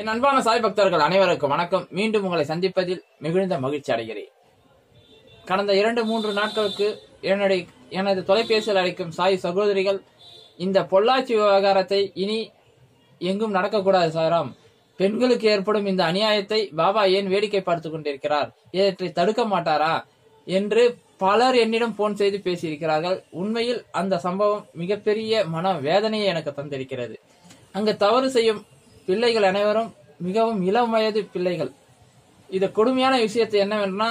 என் அன்பான சாய் பக்தர்கள் அனைவருக்கும் வணக்கம். மீண்டும் உங்களை சந்திப்பதில் மிகுந்த மகிழ்ச்சி அடைகிறேன். கடந்த இரண்டு மூன்று நாட்களுக்கு என்னுடைய எனது தொலைபேசியில் அழைக்கும் சாய் சகோதரிகள் இந்த பொள்ளாச்சி விவகாரத்தை இனி எங்கும் நடக்கக்கூடாது சாராம் பெண்களுக்கு ஏற்படும் இந்த அநியாயத்தை பாபா ஏன் வேடிக்கை பார்த்து கொண்டிருக்கிறார்? இவற்றை தடுக்க மாட்டாரா? என்று பலர் என்னிடம் போன் செய்து பேசியிருக்கிறார்கள். உண்மையில் அந்த சம்பவம் மிகப்பெரிய மன வேதனையை எனக்கு தந்திருக்கிறது. அங்கு தவறு செய்யும் பிள்ளைகள் அனைவரும் மிகவும் இளம் வயது பிள்ளைகள். இது கொடுமையான விஷயத்தை என்னவென்னா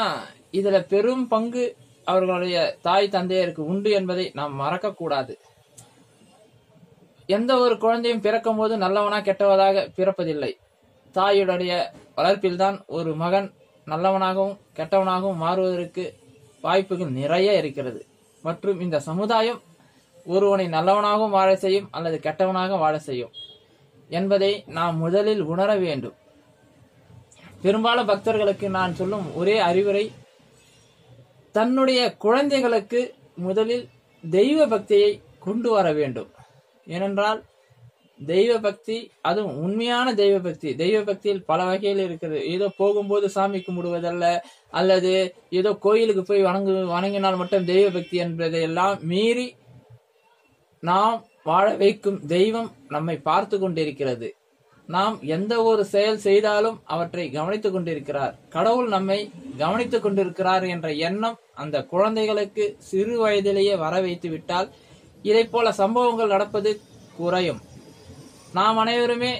இதுல பெரும் பங்கு அவர்களுடைய தாய் தந்தையருக்கு உண்டு என்பதை நாம் மறக்கக்கூடாது. எந்த ஒரு குழந்தையும் பிறக்கும் போது நல்லவனா கெட்டவதாக பிறப்பதில்லை. தாயுடைய வளர்ப்பில்தான் ஒரு மகன் நல்லவனாகவும் கெட்டவனாகவும் மாறுவதற்கு வாய்ப்புகள் நிறைய இருக்கிறது. மற்றும் இந்த சமுதாயம் ஒருவனை நல்லவனாகவும் வாழ செய்யும் அல்லது கெட்டவனாக வாழ செய்யும். என்பதை நாம் முதலில் உணர வேண்டும். பெரும்பாலும் பக்தர்களுக்கு நான் சொல்லும் ஒரே அறிவுரை தன்னுடைய குழந்தைகளுக்கு முதலில் தெய்வ பக்தியை கொண்டு வர வேண்டும். ஏனென்றால் தெய்வ பக்தி அதுவும் உண்மையான தெய்வ பக்தி. தெய்வ பக்தியில் பல வகையில் இருக்கிறது ஏதோ போகும்போது சாமி கும்பிடுவதல்ல அல்லது ஏதோ கோயிலுக்கு போய் வணங்கு வணங்கினால் மட்டும் தெய்வ பக்தி என்பதையெல்லாம் மீறி நாம் வாழ வைக்கும் தெய்வம் நம்மை பார்த்து கொண்டிருக்கிறது. நாம் எந்த ஒரு செயல் செய்தாலும் அவற்றை கவனித்துக் கொண்டிருக்கிறார். கடவுள் நம்மை கவனித்துக் கொண்டிருக்கிறார் என்ற எண்ணம் அந்த குழந்தைகளுக்கு சிறு வயதிலேயே வர வைத்து விட்டால் இதை போல சம்பவங்கள் நடப்பது குறையும். நாம் அனைவருமே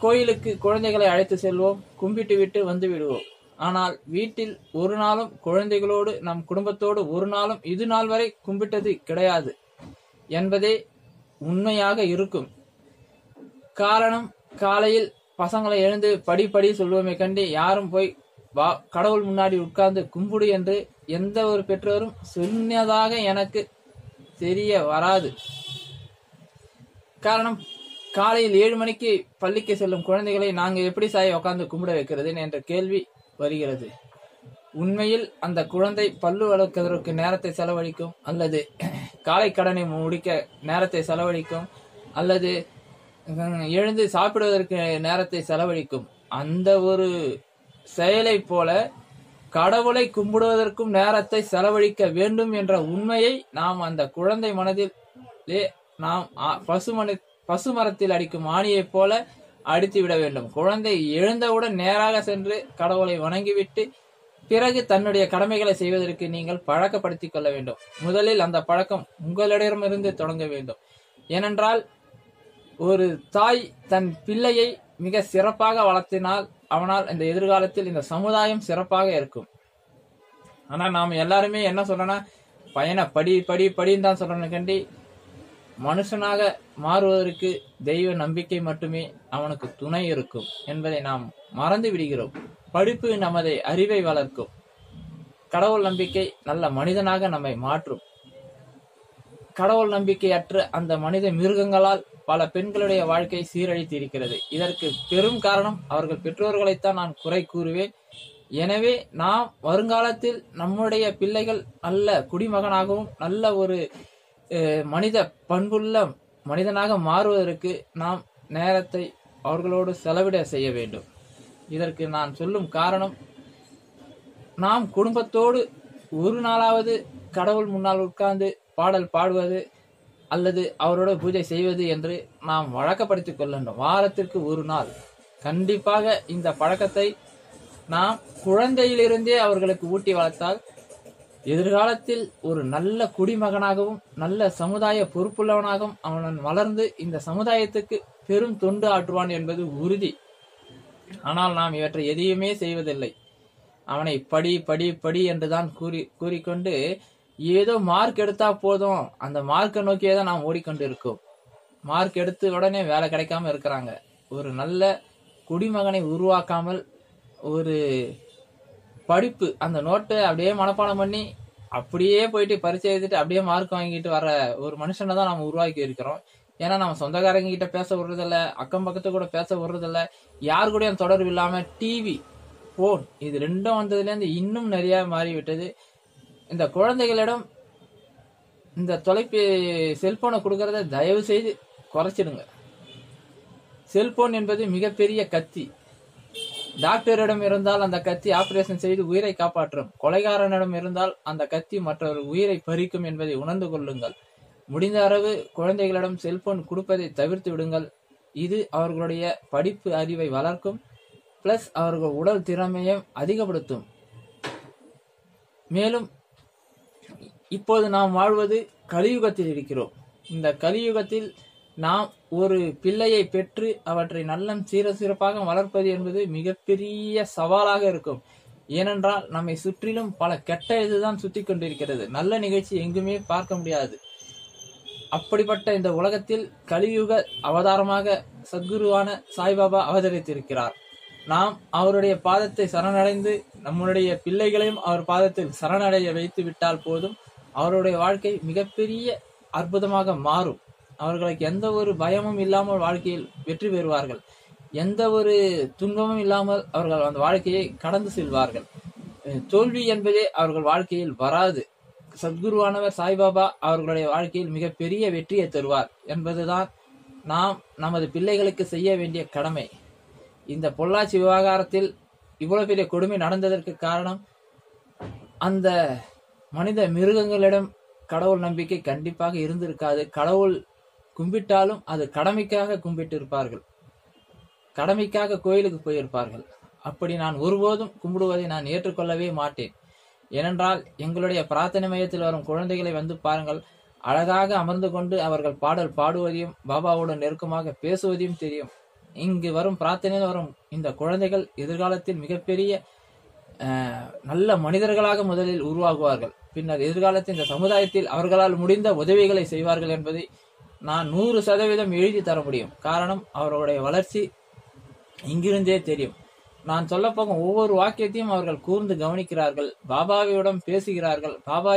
கோயிலுக்கு குழந்தைகளை அழைத்து செல்வோம் கும்பிட்டு விட்டு வந்து விடுவோம். ஆனால் வீட்டில் ஒரு நாளும் குழந்தைகளோடு நம் குடும்பத்தோடு ஒரு நாளும் இது நாள் வரை கும்பிட்டது கிடையாது. என்பதே உண்மையாக இருக்கும். காரணம் காலையில் பசங்களை எழுந்து படி படி சொல்லுவோமே கண்டு யாரும் போய் வா கடவுள் முன்னாடி உட்கார்ந்து கும்பிடு என்று எந்த ஒரு பெற்றோரும் சொன்னதாக எனக்கு தெரிய வராது. காரணம் காலையில் ஏழு மணிக்கு பள்ளிக்கு செல்லும் குழந்தைகளை நாங்கள் எப்படி சாய் உட்கார்ந்து கும்பிட வைக்கிறது என்ற கேள்வி வருகிறது. உண்மையில் அந்த குழந்தை பல்லு வளர்க்கிறதுக்கு நேரத்தை செலவழிக்கும் அல்லது காலை கடனை முடிக்க நேரத்தை செலவழிக்கும் அல்லது எழுந்து சாப்பிடுவதற்கு நேரத்தை செலவழிக்கும். அந்த ஒரு செயலை போல கடவுளை கும்பிடுவதற்கும் நேரத்தை செலவழிக்க வேண்டும் என்ற உண்மையை நாம் அந்த குழந்தை மனதிலே நாம் ஆ- பசுமணி பசுமரத்தில் அடிக்கும் ஆணியைப் போல அடித்து விட வேண்டும். குழந்தை எழுந்தவுடன் நேராக சென்று கடவுளை வணங்கிவிட்டு பிறகு தன்னுடைய கடமைகளை செய்வதற்கு நீங்கள் பழக்கப்படுத்திக் கொள்ள வேண்டும். முதலில் அந்த பழக்கம் உங்களிடமிருந்து தொடங்க வேண்டும். ஏனென்றால் ஒரு தாய் தன் பிள்ளையை மிக சிறப்பாக வளர்த்தினால் அவனால் இந்த எதிர்காலத்தில் இந்த சமுதாயம் சிறப்பாக இருக்கும். ஆனா நாம் எல்லாருமே என்ன சொல்லணும் பையனை படி படி படின்னு தான் சொல்லணும். கண்டி மனுஷனாக மாறுவதற்கு தெய்வ நம்பிக்கை மட்டுமே அவனுக்கு துணை இருக்கும் என்பதை நாம் மறந்து விடுகிறோம். படிப்பு நமது அறிவை வளர்க்கும். கடவுள் நம்பிக்கை நல்ல மனிதனாக நம்மை மாற்றும். கடவுள் நம்பிக்கையற்ற அந்த மனித மிருகங்களால் பல பெண்களுடைய வாழ்க்கை சீரழித்து இருக்கிறது இதற்கு பெரும் காரணம் அவர்கள் பெற்றோர்களைத்தான் நான் குறை கூறுவேன். எனவே நாம் வருங்காலத்தில் நம்முடைய பிள்ளைகள் நல்ல குடிமகனாகவும் நல்ல ஒரு மனித பண்புள்ள மனிதனாக மாறுவதற்கு நாம் நேரத்தை அவர்களோடு செலவிட செய்ய வேண்டும். இதற்கு நான் சொல்லும் காரணம் நாம் குடும்பத்தோடு ஒரு நாளாவது கடவுள் முன்னால் உட்கார்ந்து பாடல் பாடுவது அல்லது அவரோட பூஜை செய்வது என்று நாம் வழக்கப்படுத்திக் கொள்ள வாரத்திற்கு ஒரு நாள். கண்டிப்பாக இந்த பழக்கத்தை நாம் குழந்தையிலிருந்தே அவர்களுக்கு ஊட்டி வளர்த்தால் எதிர்காலத்தில் ஒரு நல்ல குடிமகனாகவும் நல்ல சமுதாய பொறுப்புள்ளவனாகவும் அவன் வளர்ந்து இந்த சமுதாயத்துக்கு பெரும் தொண்டு ஆற்றுவான் என்பது உறுதி. ஆனால் நாம் இவற்றை எதையுமே செய்வதில்லை. அவனை படி படி படி என்றுதான் கூறி கூறிக்கொண்டு ஏதோ மார்க் எடுத்தா போதும். அந்த மார்க்கை நோக்கியே தான் நாம் ஓடிக்கொண்டு இருக்கோம் மார்க் எடுத்து உடனே வேலை கிடைக்காம இருக்கிறாங்க. ஒரு நல்ல குடிமகனை உருவாக்காமல் ஒரு படிப்பு அந்த நோட்டை அப்படியே மனப்பாடம் பண்ணி அப்படியே போயிட்டு பரிச்சை எழுதிட்டு அப்படியே மார்க் வாங்கிட்டு வர ஒரு மனுஷனை தான் நாம் உருவாக்கி இருக்கிறோம். ஏன்னா நம்ம சொந்தக்காரங்க கிட்ட பேச விடுறதில்ல அக்கம் பக்கத்து கூட பேச விடுறதில்ல. யார் கூடயும் தொடர்பு இல்லாம டிவி போன் இது ரெண்டும் வந்ததுலேருந்து இன்னும் நிறைய மாறிவிட்டது. இந்த குழந்தைகளிடம் இந்த தொலைபே செல்போனை கொடுக்கறத தயவு செய்து குறைச்சிடுங்க. செல்போன் என்பது மிகப்பெரிய கத்தி. டாக்டரிடம் இருந்தால் அந்த கத்தி ஆபரேஷன் செய்து உயிரை காப்பாற்றும். கொலைகாரனிடம் இருந்தால் அந்த கத்தி மற்றொரு உயிரை பறிக்கும் என்பதை உணர்ந்து கொள்ளுங்கள். முடிந்த அளவு குழந்தைகளிடம் செல்போன் கொடுப்பதை தவிர்த்து விடுங்கள். இது அவர்களுடைய படிப்பு அறிவை வளர்க்கும் பிளஸ் அவர்கள் உடல் திறமையும் அதிகப்படுத்தும். மேலும் இப்போது நாம் வாழ்வது கலியுகத்தில் இருக்கிறோம். இந்த கலியுகத்தில் நாம் ஒரு பிள்ளையை பெற்று அவற்றை நல்லம் சீர சிறப்பாக வளர்ப்பது என்பது மிகப்பெரிய சவாலாக இருக்கும். ஏனென்றால் நம்மை சுற்றிலும் பல கெட்ட இதுதான் சுத்தி கொண்டிருக்கிறது. நல்ல நிகழ்ச்சி எங்குமே பார்க்க முடியாது. அப்படிப்பட்ட இந்த உலகத்தில் கலியுக அவதாரமாக சத்குருவான சாய்பாபா அவதரித்திருக்கிறார். நாம் அவருடைய பாதத்தை சரணடைந்து நம்முடைய பிள்ளைகளையும் அவர் பாதத்தில் சரணடைய வைத்து விட்டால் போதும் அவருடைய வாழ்க்கை மிகப்பெரிய அற்புதமாக மாறும். அவர்களுக்கு எந்த ஒரு பயமும் இல்லாமல் வாழ்க்கையில் வெற்றி பெறுவார்கள். எந்த ஒரு துன்பமும் இல்லாமல் அவர்கள் அந்த வாழ்க்கையை கடந்து செல்வார்கள். தோல்வி என்பதே அவர்கள் வாழ்க்கையில் வராது. சத்குருவானவர் சாய்பாபா அவர்களுடைய வாழ்க்கையில் மிகப்பெரிய வெற்றியை தருவார் என்பதுதான் நாம் நமது பிள்ளைகளுக்கு செய்ய வேண்டிய கடமை. இந்த பொள்ளாச்சி விவகாரத்தில் இவ்வளவு பெரிய கொடுமை நடந்ததற்கு காரணம் அந்த மனித மிருகங்களிடம் கடவுள் நம்பிக்கை கண்டிப்பாக இருந்திருக்காது. கடவுள் கும்பிட்டாலும் அது கடமைக்காக கும்பிட்டு இருப்பார்கள் கடமைக்காக கோயிலுக்கு போயிருப்பார்கள். அப்படி நான் ஒருபோதும் கும்பிடுவதை நான் ஏற்றுக்கொள்ளவே மாட்டேன். ஏனென்றால் எங்களுடைய பிரார்த்தனை மையத்தில் வரும் குழந்தைகளை வந்து பாருங்கள். அழகாக அமர்ந்து கொண்டு அவர்கள் பாடல் பாடுவதையும் பாபாவுடன் நெருக்கமாக பேசுவதையும் தெரியும். இங்கு வரும் பிரார்த்தனையில் வரும் இந்த குழந்தைகள் எதிர்காலத்தில் மிகப்பெரிய நல்ல மனிதர்களாக முதலில் உருவாகுவார்கள். பின்னர் எதிர்காலத்தில் இந்த சமுதாயத்தில் அவர்களால் முடிந்த உதவிகளை செய்வார்கள் என்பதை நான் நூறு சதவீதம் எழுதி தர முடியும். காரணம் அவர்களுடைய வளர்ச்சி இங்கிருந்தே தெரியும். நான் சொல்ல போகும் ஒவ்வொரு வாக்கியத்தையும் அவர்கள் கூர்ந்து கவனிக்கிறார்கள். பாபாவையுடன் பேசுகிறார்கள். பாபா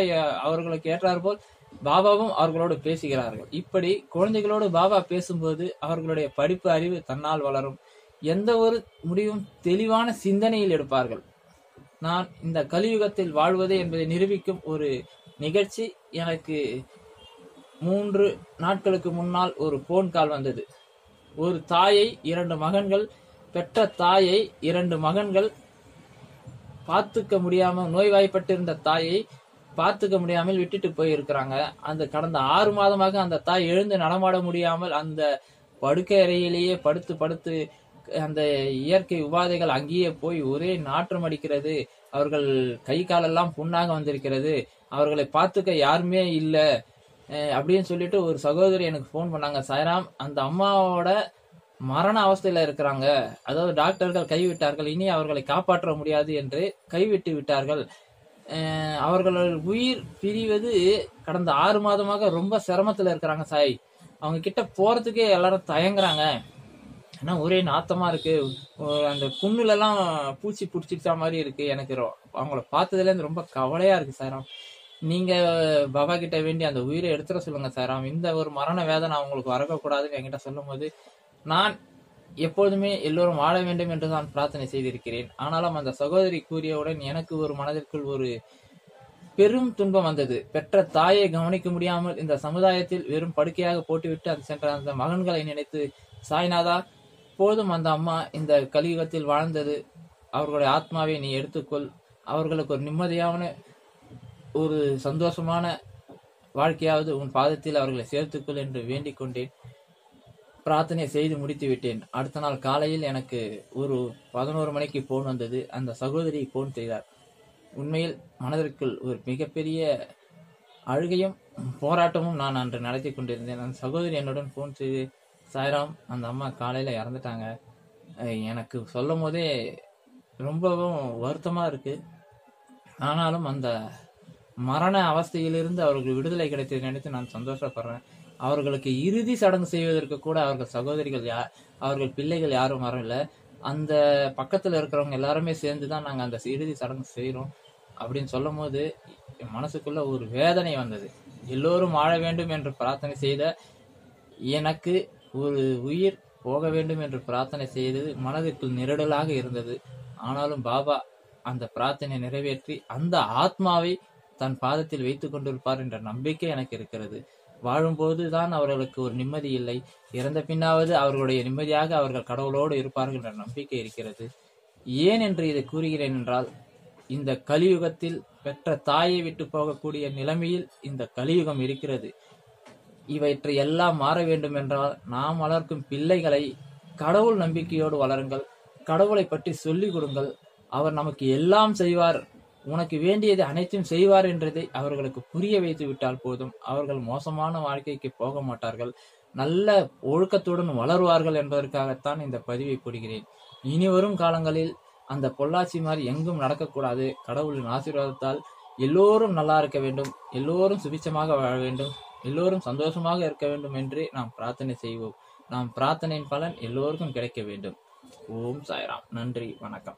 அவர்களுக்கு ஏற்றாற்போல் பாபாவும் அவர்களோடு பேசுகிறார்கள். இப்படி குழந்தைகளோடு பாபா பேசும்போது அவர்களுடைய படிப்பு அறிவு தன்னால் வளரும். எந்த ஒரு முடிவும் தெளிவான சிந்தனையில் எடுப்பார்கள். நான் இந்த கலியுகத்தில் வாழ்வது என்பதை நிரூபிக்கும் ஒரு நிகழ்ச்சி எனக்கு மூன்று நாட்களுக்கு முன்னால் ஒரு போன் கால் வந்தது. ஒரு தாயை இரண்டு மகன்கள் பெற்ற தாயை இரண்டு மகன்கள் பார்த்துக்க முடியாம நோய்வாய்ப்பட்டிருந்த தாயை பார்த்துக்க முடியாமல் விட்டுட்டு போயிருக்கிறாங்க. அந்த கடந்த ஆறு மாதமாக அந்த தாய் எழுந்து நடமாட முடியாமல் அந்த படுக்கை அறையிலேயே படுத்து படுத்து அந்த இயற்கை உபாதைகள் அங்கேயே போய் ஒரே நாற்றம் அடிக்கிறது. அவர்கள் கை காலெல்லாம் புண்ணாக வந்திருக்கிறது. அவர்களை பார்த்துக்க யாருமே இல்லை. அப்படின்னு சொல்லிட்டு ஒரு சகோதரி எனக்கு ஃபோன் பண்ணாங்க. சாய்ராம் அந்த அம்மாவோட மரண அவஸ்தையில இருக்கிறாங்க. அதாவது டாக்டர்கள் கைவிட்டார்கள். இனி அவர்களை காப்பாற்ற முடியாது என்று கைவிட்டு விட்டார்கள். அவர்கள் உயிர் பிரிவது கடந்த ஆறு மாதமாக ரொம்ப சிரமத்துல இருக்கிறாங்க சாய். அவங்க கிட்ட போறதுக்கே எல்லாரும் தயங்குறாங்க. ஏன்னா ஒரே நாத்தமா இருக்கு. அந்த புண்ணுல எல்லாம் பூச்சி பிடிச்சிருச்சா மாதிரி இருக்கு. எனக்கு அவங்கள பார்த்ததுல இருந்து ரொம்ப கவலையா இருக்கு சாராம் நீங்க பாபா கிட்ட வேண்டி அந்த உயிரை எடுத்துட சொல்லுங்க சாராம் இந்த ஒரு மரண வேதனை அவங்களுக்கு வரக்கூடாதுன்னு என்கிட்ட சொல்லும்போது நான் எப்பொழுதுமே எல்லோரும் வாழ வேண்டும் என்று தான் பிரார்த்தனை செய்திருக்கிறேன். ஆனாலும் அந்த சகோதரி கூறியவுடன் எனக்கு ஒரு மனதிற்குள் ஒரு பெரும் துன்பம் வந்தது. பெற்ற தாயை கவனிக்க முடியாமல் இந்த சமுதாயத்தில் வெறும் படுக்கையாக போட்டுவிட்டு அது சென்ற அந்த மகன்களை நினைத்து சாய்நாதா போதும் அந்த அம்மா இந்த கலியுகத்தில் வாழ்ந்தது. அவர்களுடைய ஆத்மாவை நீ எடுத்துக்கொள். அவர்களுக்கு ஒரு நிம்மதியான ஒரு சந்தோஷமான வாழ்க்கையாவது உன் பாதத்தில் அவர்களை சேர்த்துக்கொள் என்று வேண்டிக் கொண்டேன். பிரார்த்தனை செய்து முடித்து விட்டேன் அடுத்த நாள் காலையில் எனக்கு ஒரு பதினோரு மணிக்கு போன் வந்தது. அந்த சகோதரி போன் செய்தார். உண்மையில் மனதிற்குள் ஒரு மிகப்பெரிய அழுகையும் போராட்டமும் நான் அன்று நடத்தி கொண்டிருந்தேன். அந்த சகோதரி என்னுடன் போன் செய்து சாய்ராம் அந்த அம்மா காலையில் இறந்துட்டாங்க. எனக்கு சொல்லும் போதே ரொம்பவும் வருத்தமாக இருக்குது ஆனாலும் அந்த மரண அவஸ்தையிலிருந்து அவர்கள் விடுதலை கிடைத்ததை நினைத்து நான் சந்தோஷப்படுறேன். அவர்களுக்கு இறுதி சடங்கு செய்வதற்கு கூட அவர்கள் சகோதரிகள் யா அவர்கள் பிள்ளைகள் யாரும் வரல. அந்த பக்கத்தில் இருக்கிறவங்க எல்லாருமே சேர்ந்து தான் நாங்கள் அந்த இறுதி சடங்கு செய்கிறோம் அப்படின்னு சொல்லும் போது என் மனசுக்குள்ள ஒரு வேதனை வந்தது. எல்லோரும் வாழ வேண்டும் என்று பிரார்த்தனை செய்த எனக்கு ஒரு உயிர் போக வேண்டும் என்று பிரார்த்தனை செய்தது மனதிற்குள் நெருடலாக இருந்தது. ஆனாலும் பாபா அந்த பிரார்த்தனை நிறைவேற்றி அந்த ஆத்மாவை தன் பாதத்தில் வைத்துக் கொண்டிருப்பார் என்ற நம்பிக்கை எனக்கு இருக்கிறது. வாழும்போது தான் அவர்களுக்கு ஒரு நிம்மதி இல்லை. இறந்த பின்னாவது அவர்களுடைய நிம்மதியாக அவர்கள் கடவுளோடு இருப்பார்கள் என்ற நம்பிக்கை இருக்கிறது. ஏன் என்று இதை கூறுகிறேன் என்றால் இந்த கலியுகத்தில் பெற்ற தாயை விட்டு போகக்கூடிய நிலைமையில் இந்த கலியுகம் இருக்கிறது. இவற்றை எல்லாம் மாற வேண்டும் என்றால் நாம் வளர்க்கும் பிள்ளைகளை கடவுள் நம்பிக்கையோடு வளருங்கள். கடவுளை பற்றி சொல்லிக் கொடுங்கள். அவர் நமக்கு எல்லாம் செய்வார். உனக்கு வேண்டியது அனைத்தும் செய்வார் என்றதை அவர்களுக்கு புரிய வைத்து விட்டால் போதும். அவர்கள் மோசமான வாழ்க்கைக்கு போக மாட்டார்கள். நல்ல ஒழுக்கத்துடன் வளருவார்கள் என்பதற்காகத்தான் இந்த பதிவை போடுகிறேன். இனி வரும் காலங்களில் அந்த பொள்ளாச்சி மாதிரி எங்கும் நடக்கக்கூடாது. கடவுளின் ஆசீர்வாதத்தால் எல்லோரும் நல்லா இருக்க வேண்டும். எல்லோரும் சுபிச்சமாக வாழ வேண்டும். எல்லோரும் சந்தோஷமாக இருக்க வேண்டும் என்று நாம் பிரார்த்தனை செய்வோம். நாம் பிரார்த்தனையின் பலன் எல்லோருக்கும் கிடைக்க வேண்டும். ஓம் சாய்ராம். நன்றி. வணக்கம்.